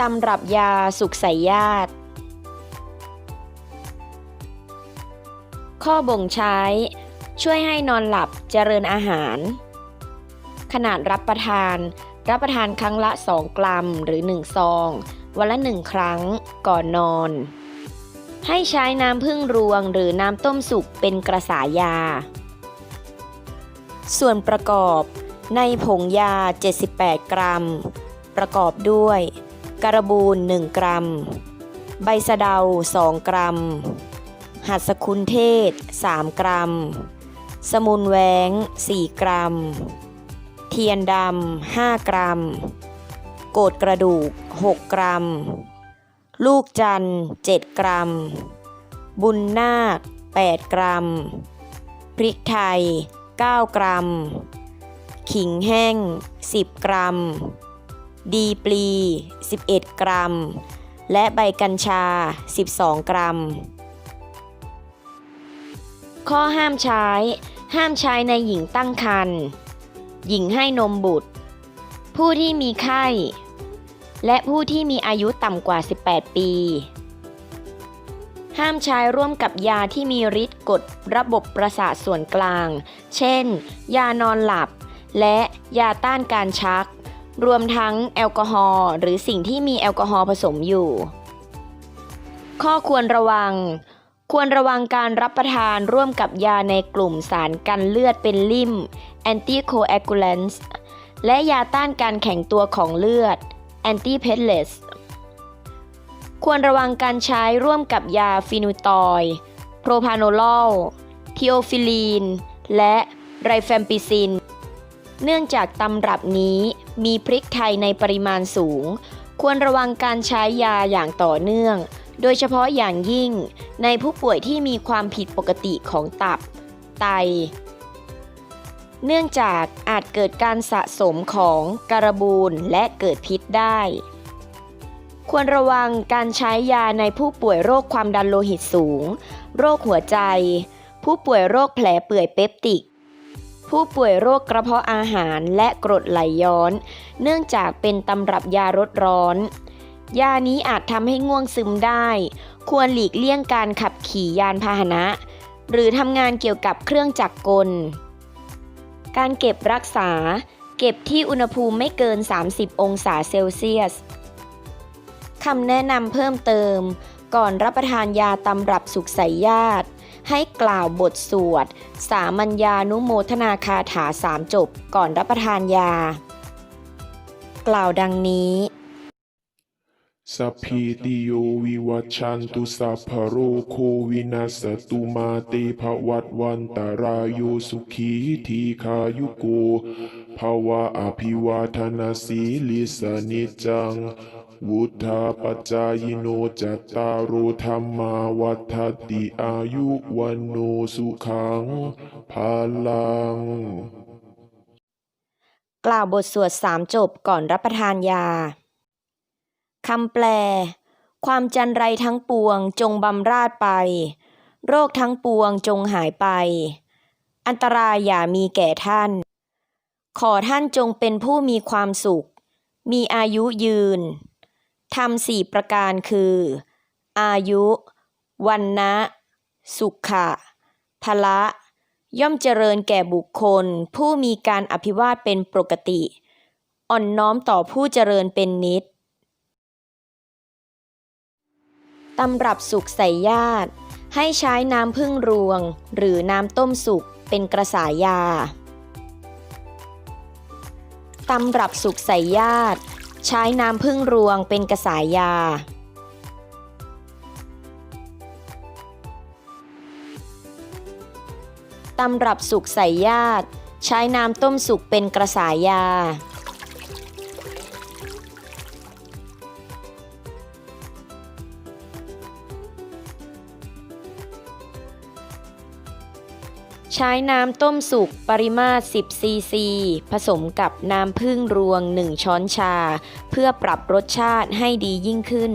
ตำรับยาสุขใสยญาติ ข้อบ่งใช้ ช่วยให้นอนหลับเจริญอาหาร ขนาดรับประทาน รับประทานครั้งละ 2 กรัมหรือ 1 ซอง วันละ 1 ครั้งก่อนนอน ให้ใช้น้ำพึ่งรวงหรือน้ำต้มสุกเป็นกระสายา ส่วนประกอบในผงยา 78 กรัม ประกอบด้วย การบูน 1 กรัม ใบสะเดา 2 กรัม หัดสกุลเทศ 3 กรัม สมุนแหวง 4 กรัม เทียนดำ 5 กรัม โกดกระดูก 6 กรัม ลูกจันทร์ 7 กรัม บุญนาค 8 กรัม พริกไทย 9 กรัม ขิงแห้ง 10 กรัม ดีปลี 11 กรัม และใบกัญชา 12 กรัม ข้อห้ามใช้ ห้ามใช้ในหญิงตั้งครรภ์หญิงให้นมบุตร ผู้ที่มีไข้ และผู้ที่มีอายุต่ำกว่า 18 ปี ห้ามใช้ร่วมกับยาที่มีฤทธิ์กดระบบประสาทส่วนกลาง เช่น ยานอนหลับ และยาต้านการชัก รวมทั้งแอลกอฮอล์หรือสิ่งที่มีแอลกอฮอล์ผสมอยู่ ข้อควรระวัง ควรระวังการรับประทานร่วมกับยาในกลุ่มสารกันเลือดเป็นลิ่ม anticoagulants และยาต้านการแข็งตัวของเลือด antiplatelets ควรระวังการใช้ร่วมกับยาฟินูตอย โพรพาโนลอลทิโอฟิลีน และไรแฟมปิซิน เนื่องจากตำรับนี้มีพริกไทยในปริมาณสูง ควรระวังการใช้ยาอย่างต่อเนื่อง โดยเฉพาะอย่างยิ่งในผู้ป่วยที่มีความผิดปกติของตับ ไต เนื่องจากอาจเกิดการสะสมของการบูนและเกิดพิษได้ ควรระวังการใช้ยาในผู้ป่วยโรคความดันโลหิตสูง โรคหัวใจ ผู้ป่วยโรคแผลเปื่อยเปปติก ผู้ป่วยโรคกระเพาะอาหารและกรดไหลย้อน เนื่องจากเป็นตำรับยารดร้อน ยานี้อาจทำให้ง่วงซึมได้ ควรหลีกเลี่ยงการขับขี่ยานพาหนะ หรือทำงานเกี่ยวกับเครื่องจักรกล การเก็บรักษา เก็บที่อุณหภูมิไม่เกิน 30 องศาเซลเซียสคำแนะนำเพิ่มเติม ก่อนรับประทานยาตำรับสุขใสยญาติ ให้กล่าวบทสวด สามัญญานุโมทนาคาถาสามจบก่อนรับประทานยา กล่าวดังนี้สัพพิติโยวิวัชันตุสัพพะโรโควินัสตุมาเตภวัตวันตารายโยสุขีทีขายุโกภาวะอภิวาทนาสีลิสนิจัง วุธาปจายโนจัตตารโอธรรมาวัฏติอายุวันโนสุขังพาลัง กล่าวบทสวดสามจบก่อนรับประทานยาคำแปล ความจันไรทั้งปวงจงบำราดไป โรคทั้งปวงจงหายไป อันตรายอย่ามีแก่ท่าน ขอท่านจงเป็นผู้มีความสุข มีอายุยืน ทำสี่ประการคือ อายุ วันนะสุขะพละ ย่อมเจริญแก่บุคคล ผู้มีการอภิวาทเป็นปกติ อ่อนน้อมต่อผู้เจริญเป็นนิดตำรับสุขใส่ญาติ ให้ใช้น้ำพึ่งรวง หรือน้ำต้มสุกเป็นกระสายาตำรับสุขใส่ญาติ ใช้น้ำพึ่งรวงเป็นกระสายยา ตำรับสุกใส่ญาติ ใช้น้ำต้มสุกเป็นกระสายยา ใช้น้ำต้มสุกปริมาตร 10 ซีซี ผสมกับน้ำผึ้งรวง 1 ช้อนชา เพื่อปรับรสชาติให้ดียิ่งขึ้น